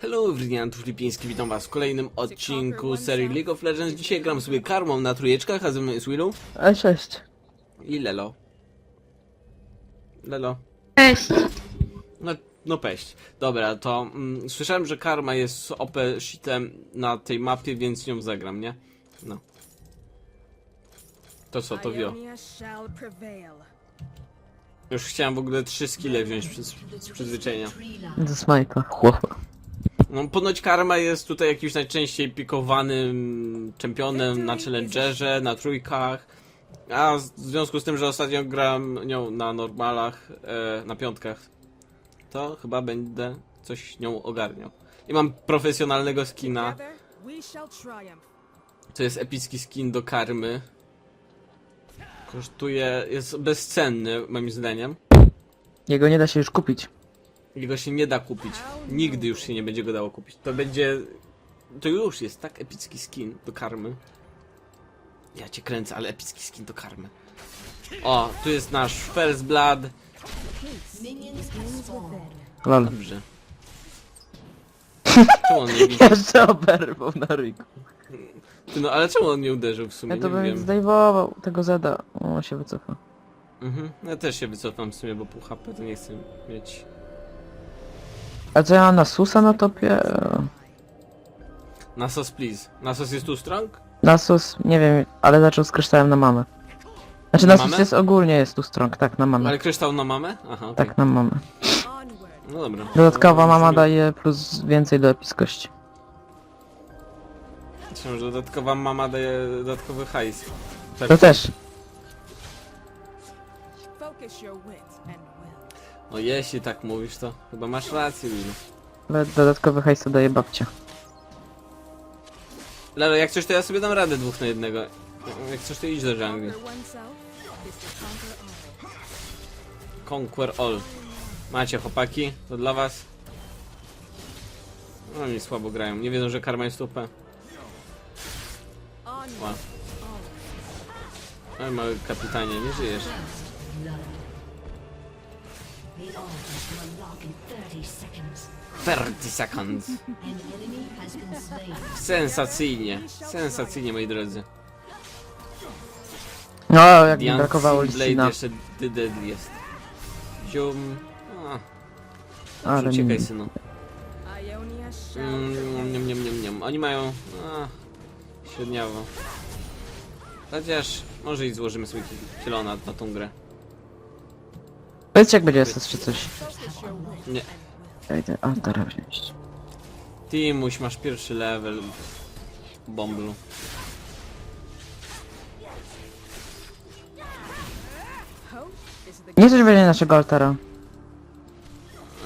Hello, Wrniantów Filipiński, witam was w kolejnym odcinku serii League of Legends. Dzisiaj gram sobie karmą na trójeczkach, a ze mną jest Willow E, cześć. i Lelo. Lelo. Cześć. No, no peść. Dobra, to mm, słyszałem, że karma jest OP shitem na tej mapie, więc nią zagram, nie? No. To co, to wio. Już chciałem w ogóle trzy skille wziąć przy, z przyzwyczajenia. Do smajta. Chłopa. No, ponoć Karma jest tutaj jakimś najczęściej pikowanym czempionem na Challengerze, na trójkach. A w związku z tym, że ostatnio gram nią na normalach, e, na piątkach, to chyba będę coś nią ogarniał. I mam profesjonalnego skina, to jest epicki skin do Karmy. Kosztuje, jest bezcenny moim zdaniem. Jego nie da się już kupić. Jego się nie da kupić. Nigdy już się nie będzie go dało kupić. To będzie. To już jest tak epicki skin do karmy. Ja cię kręcę, ale epicki skin do karmy. O, tu jest nasz First Blood. Lol. Dobrze. Czemu on nie widzi? Jeszcze oberwał na ryku. Ty, No ale czemu on nie uderzył w sumie? Ja to nie bym wiem. zdejmował tego Zeda. O, się wycofa. Mhm. Ja też się wycofam w sumie, bo pół HP to nie chcę mieć. A co ja mam na Susa na topie? E, Nasos, please. Nasos jest tu strong? Nasus, nie wiem, ale zaczął z kryształem na mamę. Znaczy Na Nasus mamę? jest ogólnie jest tu strong, tak, na mamę. Ale kryształ na mamę? Aha, okej. Tak, na mamę. No dobra. Dodatkowa mama daje plus więcej do epickości. Myślałem, że dodatkowa mama daje dodatkowy hajs. Tak. To też. Focus your wit and will. No jeśli tak mówisz, to chyba masz rację, Will. Ale dodatkowy hajs to daje babcia. Lelo, jak coś to ja sobie dam radę dwóch na jednego. Jak coś to idź do jungle. Conquer oneself is to conquer all. Conquer all. Macie chłopaki, to dla was. No oni słabo grają, nie wiedzą, że karma jest. Onward. Ła. Oj, mały kapitanie, nie żyjesz. 30 seconds. 30 seconds. An enemy has been slain. Sensacyjnie, sensacyjnie moi drodzy. No, jak mi brakowało Blade jeszcze The. Zium. A, Ale uciekaj mi... synu. Mm, niam, niam, niam, niam. Oni mają... A, średniawo. Chociaż może i złożymy sobie kielona na tą grę. Powiedzcie jak będzie SS czy coś. Nie. Ja idę altara wziąć. Timuś, masz pierwszy level. Bomblu. Nie coś będzie naszego altara.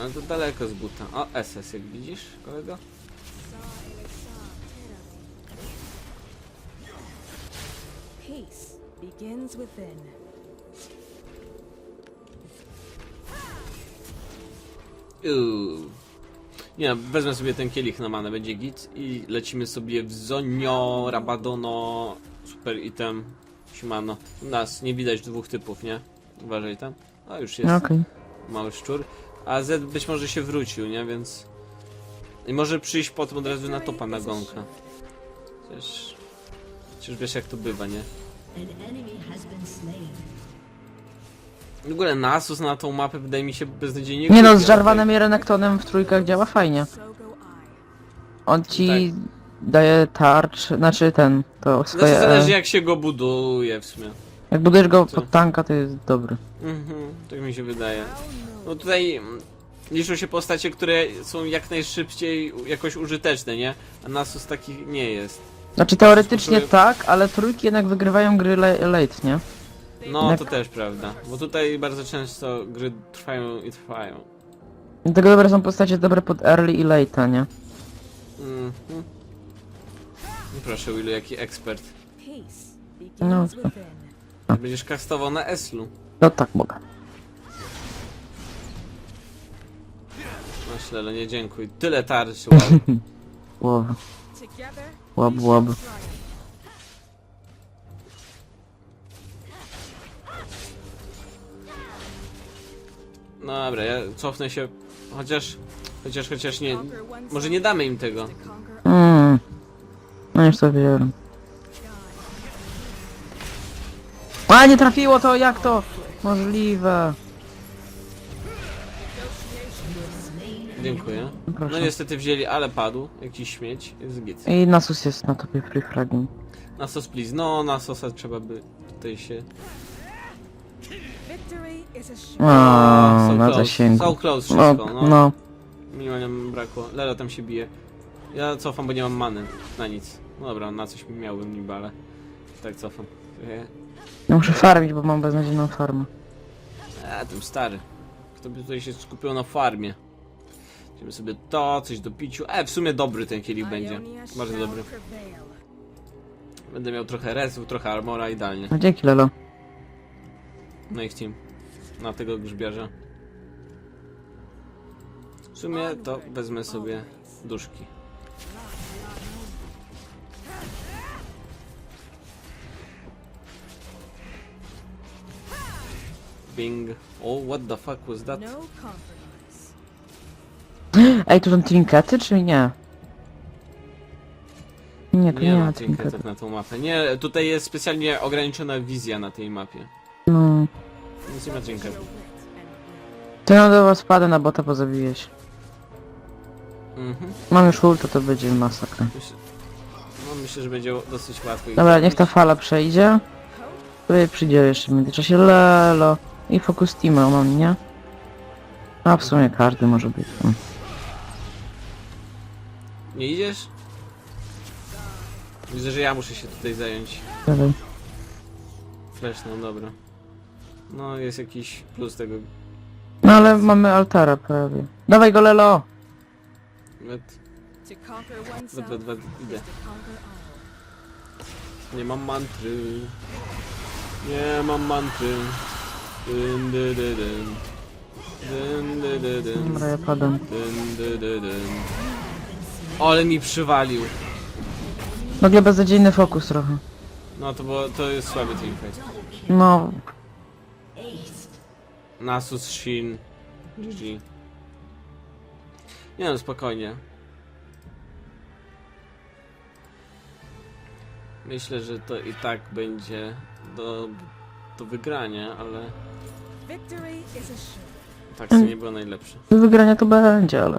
Ale to daleko z buta. O, SS jak widzisz, kolego? peace begins within. Uuu. Nie, wezmę sobie ten kielich na manę, będzie git i lecimy sobie w Zonio, Rabadono, super item, Shimano. U nas nie widać dwóch typów, nie? Uważaj tam. A już jest No okej. mały szczur. A Z być może się wrócił, nie? Więc... I może przyjść potem od razu na topa na gonka. Chociaż... Chociaż wiesz jak to bywa, nie? W ogóle Nasus na tą mapę wydaje mi się beznadziejnie Nie no, z Jarvanem i Renektonem w trójkach działa fajnie. On ci Tak. daje tarcz, znaczy ten, to tak- swoje... Znaczy zależy e, jak się go buduje w sumie. Jak budujesz go Co? pod tanka, to jest dobry. Mhm, tak mi się wydaje. No. Tutaj mm, liczą się postacie, które są jak najszybciej jakoś użyteczne, nie? A Nasus takich nie jest. Znaczy teoretycznie tak, ale trójki jednak wygrywają gry le- late, nie? No to też prawda, bo tutaj bardzo często gry trwają i trwają. Dlatego dobre są postacie dobre pod early i late, nie? Mhm. No Proszę Willu, jaki ekspert. Peace No, begins to- within. No. Będziesz kastował na Eslu. No tak mogę. Masz Lelo, nie dziękuj. Tyle tarczy, wow. Łab, łab, łab. No dobra, ja cofnę się, chociaż, chociaż, chociaż nie, może nie damy im tego. Mm. No już to wiem. A nie trafiło to, jak to? Możliwe. Dziękuję. Proszę. No niestety wzięli, ale padł. Jakiś śmieć. Jest git. I Nasus jest na topie free fragiem. Na sos please. No, na sosa trzeba by tutaj się... Victory is a. O, na close. zasięgu. Close No, wszystko, no. no. Minimalnie mi brakło. Lelo tam się bije. Ja cofam, bo nie mam many. Na nic. No dobra, na coś miałbym niby, ale... Tak cofam. E, Ja muszę farmić, bo mam beznadziejną farmę. A, tym stary. Kto by tutaj się skupił na farmie? Weźmiemy sobie to, coś do piciu. E, w sumie dobry ten kielich będzie. Bardzo dobry. Będę miał trochę resów, trochę armora, idealnie. No dzięki Lelo. No i team. Na tego grzbiarza. W sumie to wezmę sobie duszki. Bing. Oh, what the fuck was that? No compromise. Ej, tu są trinkety, czy nie? Nie, tu nie, Nie ma trinketów. trinketów na tą mapę. Nie, tutaj jest specjalnie ograniczona wizja na tej mapie. No. Nic nie ma trinketów. To ja do was padę na bota, bo zabijeś. Mhm. Mam już ulta, to będzie masakra. Myślę, no myślę, że będzie dosyć łatwo. ich Dobra, niech ta zabić. fala przejdzie. Tutaj przyjdzie jeszcze w międzyczasie Lelo. I focus team mam, nie? A w sumie każdy może być. Mm. Nie idziesz? Widzę, że ja muszę się tutaj zająć. Dawaj. Fleszną, dobra. No, jest jakiś plus tego. No ale mamy altara prawie. Dawaj go Lelo! Wet, To conquer oneself wet, wet, is idę. to conquer all. Nie mam mantry. Nie mam mantry. Dyn, dy, dy, dyn. Dyn, dy, dy, dyn. Dobra, ja padam. Dyn, dy, dy, dyn. Ale mi przywalił. Nagle beznadziejny fokus trochę. No to było, to jest słaby teamfight. No. Nasus, Shin, GG. Nie no, spokojnie. Myślę, że to i tak będzie do, do wygrania, ale tak to nie było najlepsze. do wygrania to będzie, ale...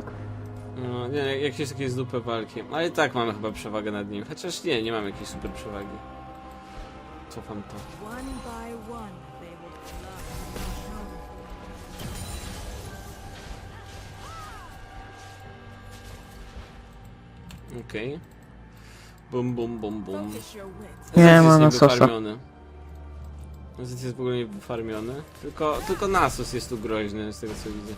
No, nie, jak jest jakieś dupę walki. Ale i tak mamy chyba przewagę nad nim. Chociaż nie, nie mamy jakiejś super przewagi. Cofam to. One by one, they will flood. Okej. Bum, bum, bum, bum. Focus your wits. Nie Zed ma na sosa. niewyfarmiony. Zed jest w ogóle niewyfarmiony. Tylko, tylko Nasus jest tu groźny, z tego co widzę.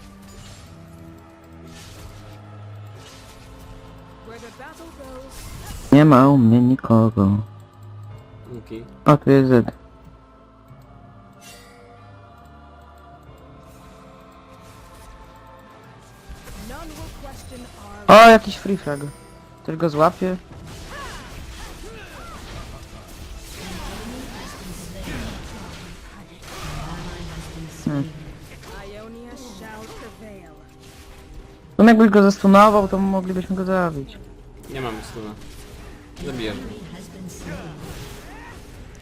Nie ma u mnie nikogo. Okej. O, tu jest Zed. O, jakiś free frag. Ktoś go złapie? No jakbyś go zastunował, to moglibyśmy go zabić. Nie mamy stuna. Zabijesz go.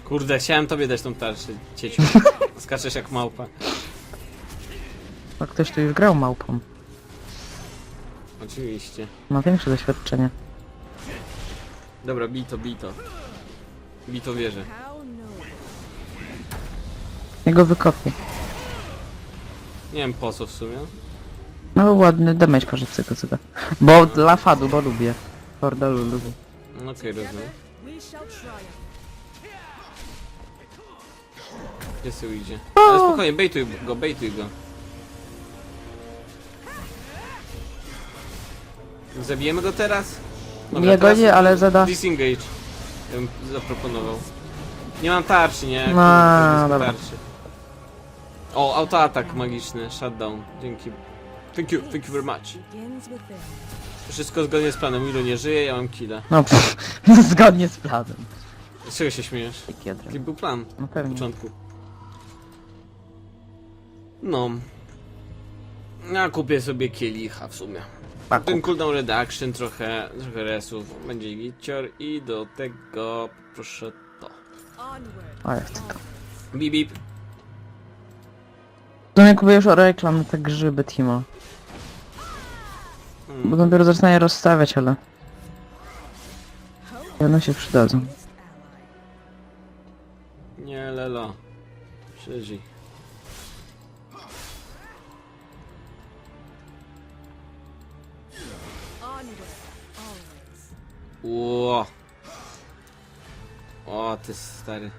Kurde, chciałem tobie dać tą tarczę, cieciu. Skaczesz jak małpa. A ktoś tu już grał małpą. Oczywiście. Ma większe doświadczenie. Dobra, bij to, bij to. Bij to wieżę. Jego wykopię. Nie wiem po co w sumie. No ładny damage parze cyko cyko. Bo dla fadu, bo lubię. Hordalu lubię. No Okej, rozumiem. Gdzie sobie idzie? Ale spokojnie, bejtuj go, bejtuj go. Zabijemy go teraz? Nie go teraz nie, ale zada- Disengage. Ja bym zaproponował. Nie mam tarczy, nie? No, Kurde, bez dobra. tarczy. O, autoatak magiczny, shutdown. Dzięki. Thank you, thank you very much. Wszystko zgodnie z planem. Milo nie żyje, ja mam killa. No pff, zgodnie z planem. Z czego się śmiejesz? Jaki był plan No na pewnie. początku? No. Ja kupię sobie kielicha w sumie. Ten cooldown reduction, trochę, trochę resów, będzie gicior i do tego proszę to. Ja chcę to. Bip bip. To nie kupię już reklam na te grzyby Timo. Hmm. Bo dopiero zaczynają rozstawiać, ale... One się przydadzą. Nie. Onward. Always. Ło. O, ty stary.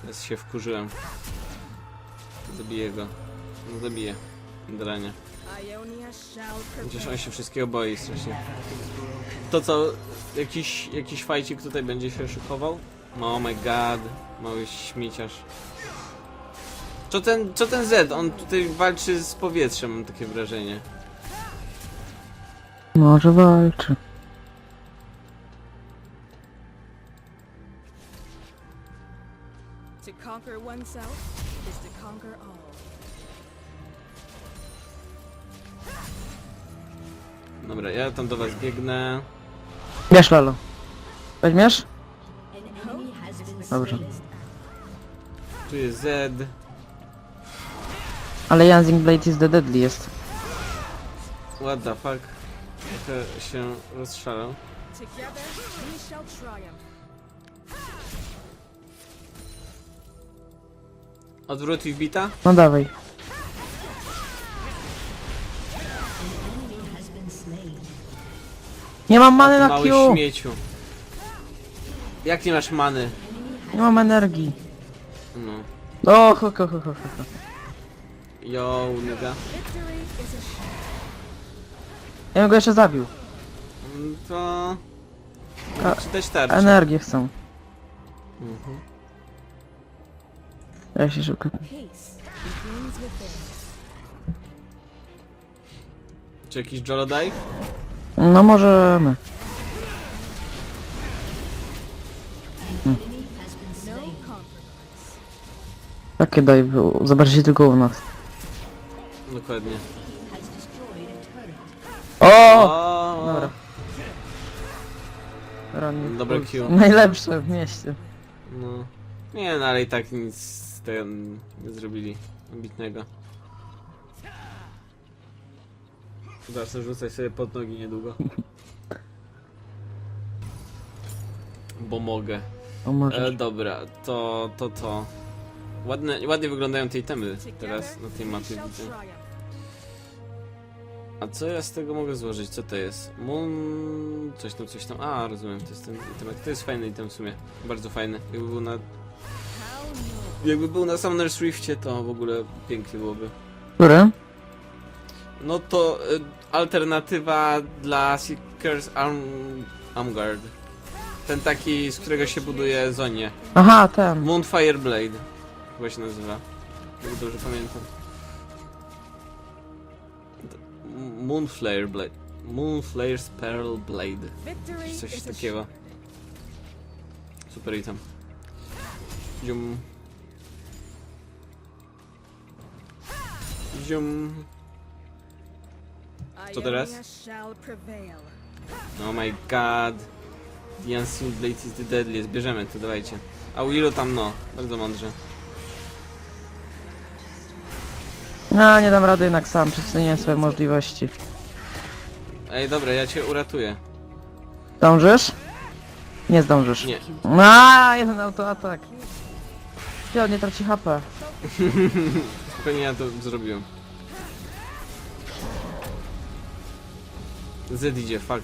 Teraz się wkurzyłem. Zabiję go. No. Ionia shall Chociaż on się wszystkiego boi strasznie. To co, jakiś, jakiś fajcik tutaj będzie się szykował? Oh my god, mały śmieciarz. Co ten, co ten Z? On tutaj walczy z powietrzem, mam takie wrażenie. Może walczy. To conquer oneself is to conquer all. Dobra, ja tam do was biegnę. Bierz Lalo. Weźmiesz? Dobrze. Tu jest Z. Ale Janzing Blade is the deadly jest. What the fuck? Trochę się rozszalał. Together we shall triumph. Odwrót i wbita? No dawaj. Nie mam many na Mały Q! śmieciu. Jak nie masz many? Nie mam energii. No. O, ho, ho, ho, ho, ho. Yo, nigga. Ja bym go jeszcze zabił. Mm, To... A- Czy też tarczy? Energię chcę. Mhm. Ja się szybko... Peace begins within. Czy jakiś Jolo Dive? No możemy. Takie daj było. Zobaczcie tylko u nas. Dokładnie. O! O! Dobra. Ronnie Dobre Puls. Q. Najlepsze w mieście. No. Nie, no ale i tak nic z tym nie zrobili ambitnego. Zacznę rzucać sobie pod nogi niedługo. Bo mogę. O może. E, dobra, to, to, to. Ładne, ładnie wyglądają te itemy teraz na tej mapie widzę. A co ja z tego mogę złożyć? Co to jest? Moon... coś tam, coś tam. A, rozumiem, to jest ten item. To jest fajny item w sumie. Bardzo fajny. Jakby był na... Jakby był na Summoner Swiftie, to w ogóle pięknie byłoby. Który? No to y, alternatywa dla Seekers Arm... Armguard. Ten taki, z którego się buduje Zonie. Aha, ten. Moonfire Blade. Chyba się nazywa. Jak dobrze pamiętam. Moonflare Blade. Moonflare's Pearl Blade. Czy coś takiego. Super item. Zium. Zium. Co teraz? Oh my god. The Unseen Blade is the deadliest. Bierzemy to, dawajcie. A Willow tam no. Bardzo mądrze. No, nie dam rady jednak sam. Przeceniłem swoje możliwości. Ej, dobra, ja cię uratuję. Zdążysz? Nie zdążysz. Nie. A, jeden autoatak. Ja nie traci HP. Pewnie ja to zrobiłem. Z idzie, fuck.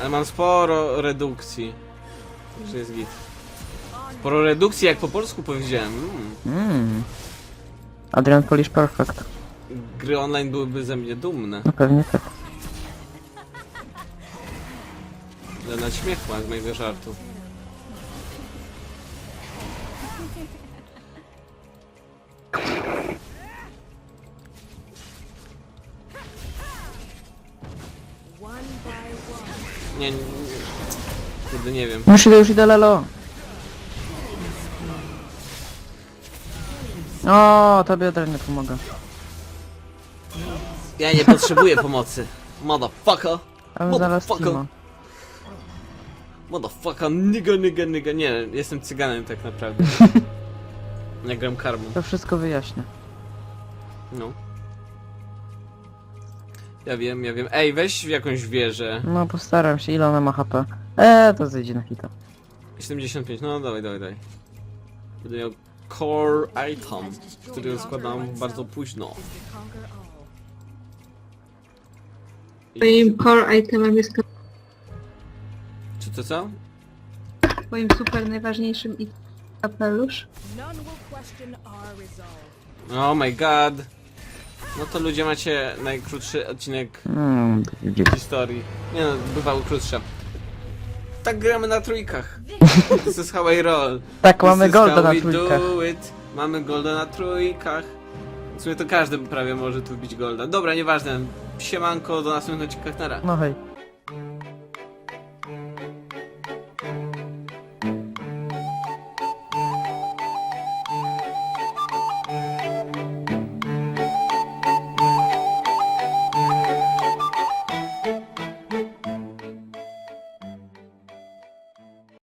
Ale mam sporo redukcji. Także jest git. Sporo redukcji, jak po polsku powiedziałem. Mm. Mmm. Adrian Polish Perfect. Gry online byłyby ze mnie dumne. No pewnie tak. Ale na śmiechła z mojego żartu. Nie, nie, nie. Kurde, nie wiem. Już idę, już idę, Lelo. O, tobie Adrian nie pomaga. Ja nie potrzebuję pomocy. Motherfucker. Ale zaraz. Motherfucker, nigga, nigga, nigga. Nie, jestem cyganem tak naprawdę. Ja gram karmą. To wszystko wyjaśnię. No. Ja wiem, ja wiem. Ej, weź w jakąś wieżę. No postaram się, ile ona ma HP. Eee, to zejdzie na hita. 75, no dawaj, dawaj, dawaj. Będę miał core item, który składam bardzo późno. To. Twoim core itemem jest ka- Czy to co? twoim super najważniejszym i kapelusz. Oh my god. No to ludzie macie najkrótszy odcinek to widzisz. historii. Nie no, bywały krótsze. Tak gramy na trójkach. This is how I roll. Tak, This mamy is golda how na we trójkach. do it. Mamy golda na trójkach. W sumie to każdy prawie może tu wbić golda. Dobra, nieważne. Siemanko, do następnych odcinkach, nara. No hej.